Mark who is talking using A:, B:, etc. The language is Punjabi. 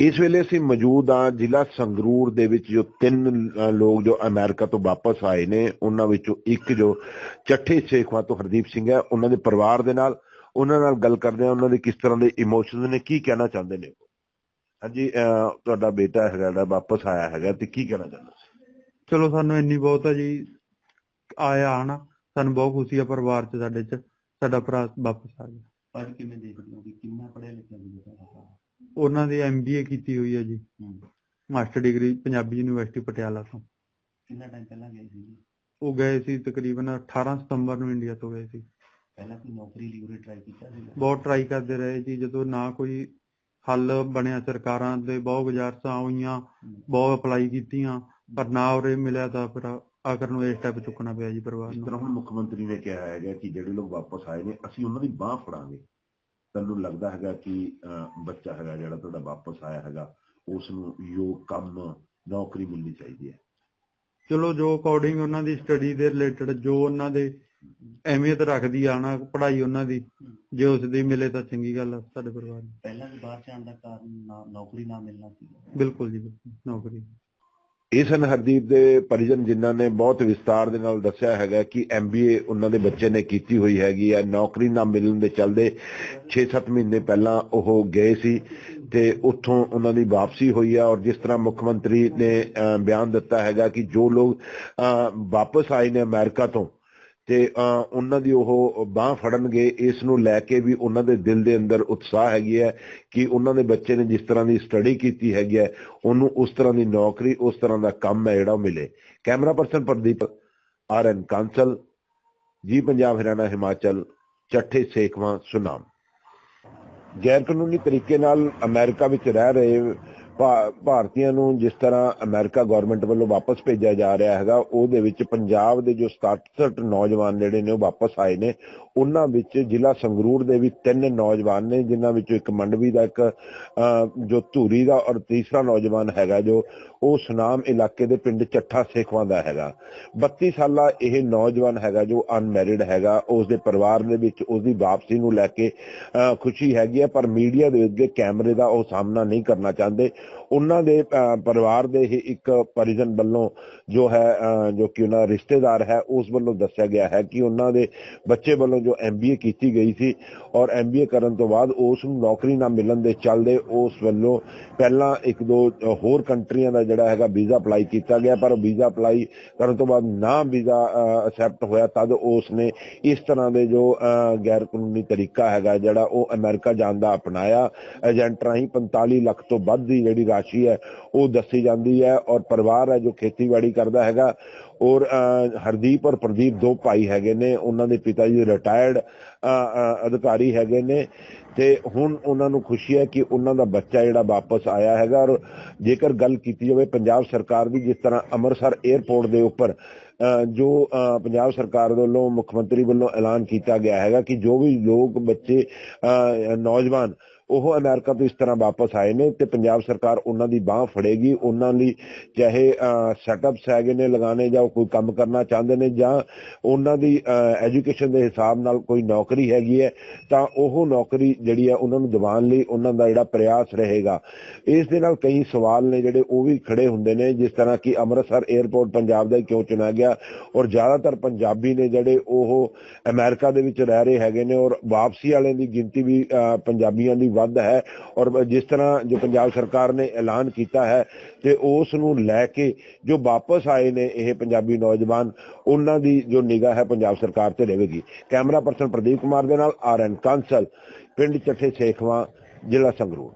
A: ਇਸ ਵੇਲੇ ਅਸੀਂ ਮੌਜੂਦ ਹਾਂ ਜ਼ਿਲ੍ਹਾ ਸੰਗਰੂਰ ਦੇ ਵਿੱਚ ਜੋ ਤਿੰਨ ਲੋਕ ਜੋ ਅਮਰੀਕਾ ਤੋਂ ਵਾਪਸ ਆਏ ਨੇ ਉਹਨਾਂ ਵਿੱਚੋਂ ਇੱਕ ਜੋ ਚੱਠੇ ਸੇਖਵਾ ਤੋਂ ਹਰਦੀਪ ਸਿੰਘ ਹੈ ਉਹਨਾਂ ਦੇ ਪਰਿਵਾਰ ਦੇ ਨਾਲ ਉਹਨਾਂ ਨਾਲ ਗੱਲ ਕਰਦੇ ਹਾਂ ਉਹਨਾਂ ਦੇ ਕਿਸ ਤਰ੍ਹਾਂ ਦੇ ਇਮੋਸ਼ਨਸ ਨੇ ਕੀ ਕਹਿਣਾ ਚਾਹੁੰਦੇ ਨੇ? ਹਾਂਜੀ ਤੁਹਾਡਾ ਬੇਟਾ ਹੈਗਾ ਜਿਹੜਾ ਵਾਪਸ ਆਇਆ ਹੈਗਾ ਤੇ ਕੀ ਕਹਿਣਾ ਚਾਹੁੰਦਾ
B: ਚਲੋ ਸਾਨੂੰ ਇੰਨੀ ਬਹੁਤ ਆ ਜੀ ਆਇਆ ਹਨਾ ਸਾਨੂੰ ਬਹੁਤ ਖੁਸ਼ੀ ਆ ਪਰਿਵਾਰ ਚ ਸਾਡੇ ਚ ਸਾਡਾ ਭਰਾ ਵਾਪਸ ਆ ਗਿਆ।
C: ਪੜ੍ਹ ਕਿਵੇਂ ਦੇਖਦੇ ਹੋ? ਕਿ ਕਿੰਨਾ ਪੜ੍ਹਿਆ ਲਿਖਿਆ ਸੀ ਬੇਟਾ?
B: ਉਹਨਾਂ ਦੀ ਐਮਬੀਏ ਕੀਤੀ ਹੋਈ ਆ ਜੀ।
C: ਹੂੰ।
B: Master degree Punjabi university Patiala ਤੋਂ।
C: ਕਿੰਨਾ ਟਾਈਮ ਪਹਿਲਾਂ ਗਏ ਸੀ ਜੀ?
B: ਉਹ ਗਏ ਸੀ ਤਕਰੀਬਨ 18 ਸਤੰਬਰ ਨੂੰ ਇੰਡੀਆ ਤੋਂ ਗਏ ਸੀ।
C: ਪਹਿਲਾਂ ਕੋਈ ਨੌਕਰੀ ਲਈ ਉਰੇ ਟਰਾਈ ਕੀਤਾ ਸੀ
B: ਬਹੁਤ ਟਰਾਈ ਕਰਦੇ ਰਹੇ ਜੀ ਜਦੋਂ ਨਾ ਕੋਈ ਹੱਲ ਬਣਿਆ ਸਰਕਾਰਾਂ ਦੇ ਬਹੁਤ ਗੁਜ਼ਾਰਸ਼ਾਂ ਹੋਈਆਂ ਬਹੁਤ ਅਪਲਾਈ ਕੀਤੀਆਂ ਪਰ ਨਾ ਉਰੇ ਮਿਲਿਆ ਤਾਂ ਫਿਰ ਆਖਰ ਨੂੰ ਇਹ ਸਟੈਪ ਚੁੱਕਣਾ ਪਿਆ ਜੀ ਪਰਿਵਾਰ ਨੂੰ।
A: ਤਰ੍ਹਾਂ ਹੁਣ ਮੁੱਖ ਮੰਤਰੀ ਨੇ ਕਿਹਾ ਹੈਗਾ ਕਿ ਜਿਹੜੇ ਲੋਕ ਵਾਪਸ ਆਏ ਨੇ ਅਸੀਂ ਉਹਨਾਂ ਦੀ ਬਾਹ ਫੜਾਂਗੇ। ਤੁਹਾਨੂੰ ਲੱਗਦਾ ਹੈਗਾ ਕਿ ਬੱਚਾ ਹੈਗਾ ਜਿਹੜਾ ਤੁਹਾਡਾ ਵਾਪਸ ਆਇਆ ਹੈਗਾ ਉਸ ਨੂੰ ਯੋਗ ਕੰਮ ਨੌਕਰੀ ਮਿਲਣੀ ਚਾਹੀਦੀ ਹੈ।
B: ਚਲੋ ਜੋ ਅਕੋਰਡਿੰਗ ਉਹਨਾਂ ਦੀ ਸਟੱਡੀ ਦੇ ਰਿਲੇਟਡ ਜੋ ਉਹਨਾਂ ਦੇ ਅਹਿਮੀਅਤ ਰੱਖਦੀ ਆ ਨਾ ਪੜ੍ਹਾਈ ਉਹਨਾਂ ਦੀ ਜੇ ਉਸ ਦੀ ਮਿਲੇ ਤਾਂ ਚੰਗੀ ਗੱਲ ਆ ਸਾਡੇ ਪਰਿਵਾਰ ਨੂੰ।
C: ਪਹਿਲਾਂ ਵੀ ਬਾਹਰ ਜਾਣ ਦਾ ਕਾਰਨ ਨੌਕਰੀ ਨਾ ਮਿਲਣਾ ਸੀ।
B: ਬਿਲਕੁਲ ਜੀ ਬਿਲਕੁਲ ਨੌਕਰੀ।
A: ਇਸ ਹਨ ਹਰਦੀਪ ਦੇ ਪਰਿਜਨ ਜਿਨ੍ਹਾਂ ਨੇ ਬਹੁਤ ਵਿਸਤਾਰ ਦੇ ਨਾਲ ਦੱਸਿਆ ਹੈਗਾ ਕਿ ਐਮਬੀਏ ਉਹਨਾਂ ਦੇ ਬੱਚੇ ਨੇ ਕੀਤੀ ਹੋਈ ਹੈਗੀ ਹੈ। ਨੌਕਰੀ ਨਾ ਮਿਲਣ ਦੇ ਚੱਲਦੇ 6-7 ਮਹੀਨੇ ਪਹਿਲਾਂ ਉਹ ਗਏ ਸੀ ਤੇ ਉੱਥੋਂ ਉਹਨਾਂ ਦੀ ਵਾਪਸੀ ਹੋਈ ਹੈ ਔਰ ਜਿਸ ਤਰ੍ਹਾਂ ਮੁੱਖ ਮੰਤਰੀ ਨੇ ਅ, ਬਿਆਨ ਦਿੱਤਾ ਹੈਗਾ ਕਿ ਜੋ ਲੋਕ ਅ, ਵਾਪਸ ਆਏ ਨੇ ਅਮਰੀਕਾ ਤੋਂ ਤੇ ਉਹਨਾਂ ਦੀ ਉਹ ਬਾਹ ਫੜਨਗੇ ਇਸ ਨੂੰ ਲੈ ਕੇ ਵੀ ਉਹਨਾਂ ਦੇ ਦਿਲ ਦੇ ਅੰਦਰ ਉਤਸ਼ਾਹ ਹੈਗੀ ਹੈ ਕਿ ਉਹਨਾਂ ਦੇ ਬੱਚੇ ਨੇ ਜਿਸ ਤਰ੍ਹਾਂ ਦੀ ਸਟੱਡੀ ਕੀਤੀ ਹੈਗੀ ਹੈ, ਉਹਨੂੰ ਉਸ ਤਰ੍ਹਾਂ ਦੀ ਨੌਕਰੀ, ਉਸ ਤਰ੍ਹਾਂ ਦਾ ਕੰਮ ਹੈ ਜਿਹੜਾ ਉਹ ਮਿਲੇ। Camera person Pradeep R N Kansal, Zee Punjab, Haryana, Himachal, ਚੱਠੇ Sekhwan, Sunam. ਗੈਰ ਕਾਨੂੰਨੀ ਤਰੀਕੇ ਨਾਲ ਅਮਰੀਕਾ ਵਿੱਚ ਰਹਿ ਰਹੇ ਭਾਰਤੀਆਂ ਨੂੰ ਜਿਸ ਤਰ੍ਹਾਂ ਅਮਰੀਕਾ ਗਵਰਨਮੈਂਟ ਵੱਲੋਂ ਵਾਪਸ ਭੇਜਿਆ ਜਾ ਰਿਹਾ ਹੈਗਾ ਉਹਦੇ ਵਿੱਚ ਪੰਜਾਬ ਦੇ ਜੋ 67 ਨੌਜਵਾਨ ਜਿਹੜੇ ਨੇ ਉਹ ਵਾਪਸ ਆਏ ਨੇ। ਉਹਨਾਂ ਵਿੱਚ ਜ਼ਿਲ੍ਹਾ ਸੰਗਰੂਰ ਦੇ ਵੀ ਤਿੰਨ ਨੌਜਵਾਨ ਨੇ ਜਿਨ੍ਹਾਂ ਵਿੱਚੋਂ ਇੱਕ ਮੰਡਵੀ ਦਾ ਇੱਕ ਅਹ, ਜੋ ਧੂਰੀ ਦਾ ਔਰ ਤੀਸਰਾ ਨੌਜਵਾਨ ਹੈਗਾ ਜੋ ਉਹ ਸੁਨਾਮ ਇਲਾਕੇ ਦੇ ਪਿੰਡ ਚੱਠਾ ਸੇਖਵਾਂ ਦਾ ਹੈਗਾ। 32 ਸਾਲਾ ਇਹ ਨੌਜਵਾਨ ਹੈਗਾ ਜੋ ਅਨਮੈਰਿਡ ਹੈਗਾ ਉਸ ਦੇ ਪਰਿਵਾਰ ਦੇ ਵਿੱਚ ਉਸ ਦੀ ਵਾਪਸੀ ਨੂੰ ਲੈ ਕੇ ਅਹ, ਖੁਸ਼ੀ ਹੈਗੀ ਹੈ ਪਰ ਮੀਡੀਆ ਦੇ ਅੱਗੇ ਕੈਮਰੇ ਦਾ ਉਹ ਸਾਹਮਣਾ ਨਹੀਂ ਕਰਨਾ ਚਾਹੁੰਦੇ। ਉਹਨਾਂ ਦੇ ਪਰਿਵਾਰ ਦੇ ਹੀ ਇੱਕ ਪਰਿਜਨ ਵੱਲੋਂ ਜੋ ਹੈ ਜੋ ਕਿ ਉਹਨਾਂ ਰਿਸ਼ਤੇਦਾਰ ਹੈ ਉਸ ਵੱਲੋਂ ਦੱਸਿਆ ਗਿਆ ਹੈ ਕਿ ਉਹਨਾਂ ਦੇ ਬੱਚੇ ਵੱਲੋਂ ਜੋ ਐਮਬੀਏ ਕੀਤੀ ਗਈ ਸੀ ਔਰ ਐਮਬੀਏ ਕਰਨ ਤੋਂ ਬਾਅਦ ਉਸ ਨੂੰ ਨੌਕਰੀ ਨਾ ਮਿਲਣ ਦੇ ਚੱਲਦੇ ਉਸ ਵੱਲੋਂ ਪਹਿਲਾਂ ਇੱਕ ਦੋ ਹੋਰ ਕੰਟਰੀਆਂ ਦਾ ਜਿਹੜਾ ਹੈਗਾ ਵੀਜ਼ਾ ਅਪਲਾਈ ਕੀਤਾ ਗਿਆ ਪਰ ਵੀਜ਼ਾ ਅਪਲਾਈ ਕਰਨ ਤੋਂ ਬਾਅਦ ਨਾ ਵੀਜ਼ਾ ਅਸੈਪਟ ਹੋਇਆ ਤਦ ਉਸ ਨੇ ਇਸ ਤਰ੍ਹਾਂ ਦੇ ਜੋ ਅ, ਗੈਰ ਕਾਨੂੰਨੀ ਤਰੀਕਾ ਹੈਗਾ ਜਿਹੜਾ ਉਹ ਅਮਰੀਕਾ ਜਾਣ ਦਾ ਅਪਣਾਇਆ। ਏਜੰਟ ਰਾਹੀਂ 45 ਲੱਖ ਤੋਂ ਵੱਧ ਦੀ ਜਿਹੜੀ ਰਾਸ਼ੀ ਹੈ, ਉਹ ਦੱਸੀ ਜਾਂਦੀ ਹੈ ਔਰ ਪਰਿਵਾਰ ਹੈ ਜੋ ਖੇਤੀਬਾੜੀ ਕਰਦਾ ਹੈਗਾ ਔਰ ਹਰਦੀਪ ਔਰ ਪ੍ਰਦੀਪ ਦੋ ਭਾਈ ਹੈਗੇ ਨੇ, ਉਹਨਾਂ ਦੇ ਪਿਤਾ ਜੀ ਰਿਟਾਇਰਡ ਅਧਿਕਾਰੀ ਹੈਗੇ ਨੇ ਤੇ ਹੁਣ ਉਹਨਾਂ ਨੂੰ ਖੁਸ਼ੀ ਹੈ ਕਿ ਉਹਨਾਂ ਦਾ ਬੱਚਾ ਜਿਹੜਾ ਵਾਪਸ ਆਇਆ ਹੈਗਾ ਔਰ ਜੇਕਰ ਗੱਲ ਕੀਤੀ ਜਾਵੇ ਪੰਜਾਬ ਸਰਕਾਰ ਦੀ, ਜਿਸ ਤਰ੍ਹਾਂ ਅੰਮ੍ਰਿਤਸਰ 에ਅਰਪੋਰਟ ਦੇ ਉੱਪਰ ਜੋ ਪੰਜਾਬ ਸਰਕਾਰ ਵੱਲੋਂ, ਮੁੱਖ ਮੰਤਰੀ ਵੱਲੋਂ ਐਲਾਨ ਕੀਤਾ ਗਿਆ ਹੈਗਾ ਕਿ ਜੋ ਵੀ ਲੋਕ ਬੱਚੇ ਨੌਜਵਾਨ ਉਹ ਅਮਰੀਕਾ ਤੋਂ ਇਸ ਤਰ੍ਹਾਂ ਵਾਪਸ ਆਏ ਨੇ ਤੇ ਪੰਜਾਬ ਸਰਕਾਰ ਉਹਨਾਂ ਦੀ ਬਾਹ ਫੜੇਗੀ ਉਹਨਾਂ ਲਈ ਚਾਹੇ ਸੈਟਅਪਸ ਹੈਗੇ ਨੇ ਲਗਾਣੇ ਜਾਂ ਕੋਈ ਕੰਮ ਕਰਨਾ ਚਾਹੁੰਦੇ ਨੇ ਜਾਂ ਉਹਨਾਂ ਦੀ ਐਜੂਕੇਸ਼ਨ ਦੇ ਹਿਸਾਬ ਨਾਲ ਕੋਈ ਨੌਕਰੀ ਹੈਗੀ ਹੈ ਤਾਂ ਉਹ ਨੌਕਰੀ ਜਿਹੜੀ ਹੈ ਉਹਨਾਂ ਨੂੰ ਦਿਵਾਉਣ ਲਈ ਉਹਨਾਂ ਦਾ ਜਿਹੜਾ ਪ੍ਰਯਾਸ ਰਹੇਗਾ। ਇਸ ਦੇ ਨਾਲ ਕਈ ਸਵਾਲ ਨੇ ਜਿਹੜੇ ਉਹ ਵੀ ਖੜੇ ਹੁੰਦੇ ਨੇ ਜਿਸ ਤਰ੍ਹਾਂ ਕਿ ਅੰਮ੍ਰਿਤਸਰ 에ਅਰਪੋਰਟ ਪੰਜਾਬ ਦਾ ਕਿਉਂ ਚੁਣਿਆ ਗਿਆ ਔਰ ਜ਼ਿਆਦਾਤਰ ਪੰਜਾਬੀ ਨੇ ਜਿਹੜੇ ਉਹ ਅਮਰੀਕਾ ਦੇ ਵਿੱਚ ਰਹਿ ਰਹੇ ਹੈਗੇ ਨੇ ਔਰ ਵਾਪਸੀ ਵਾਲਿਆਂ ਦੀ ਗਿਣਤੀ ਵੀ ਅ, ਪੰਜਾਬੀਆਂ ਦੀ ਵੱਧ ਹੈ ਔਰ ਜਿਸ ਤਰ੍ਹਾਂ ਜੋ ਪੰਜਾਬ ਸਰਕਾਰ ਨੇ ਐਲਾਨ ਕੀਤਾ ਹੈ ਤੇ ਉਸ ਨੂੰ ਲੈ ਕੇ ਜੋ ਵਾਪਸ ਆਏ ਨੇ ਇਹ ਪੰਜਾਬੀ ਨੌਜਵਾਨ, ਉਹਨਾਂ ਦੀ ਜੋ ਨਿਗਾਹ ਹੈ ਪੰਜਾਬ ਸਰਕਾਰ ਤੇ ਰਹੇਗੀ। ਕੈਮਰਾ ਪਰਸਨ ਪ੍ਰਦੀਪ ਕੁਮਾਰ ਦੇ ਨਾਲ ਆਰ ਐਨ ਕਾਂਸਲ, ਪਿੰਡ ਚੱਠੇ ਸੇਖਵਾਂ, ਜ਼ਿਲ੍ਹਾ ਸੰਗਰੂਰ।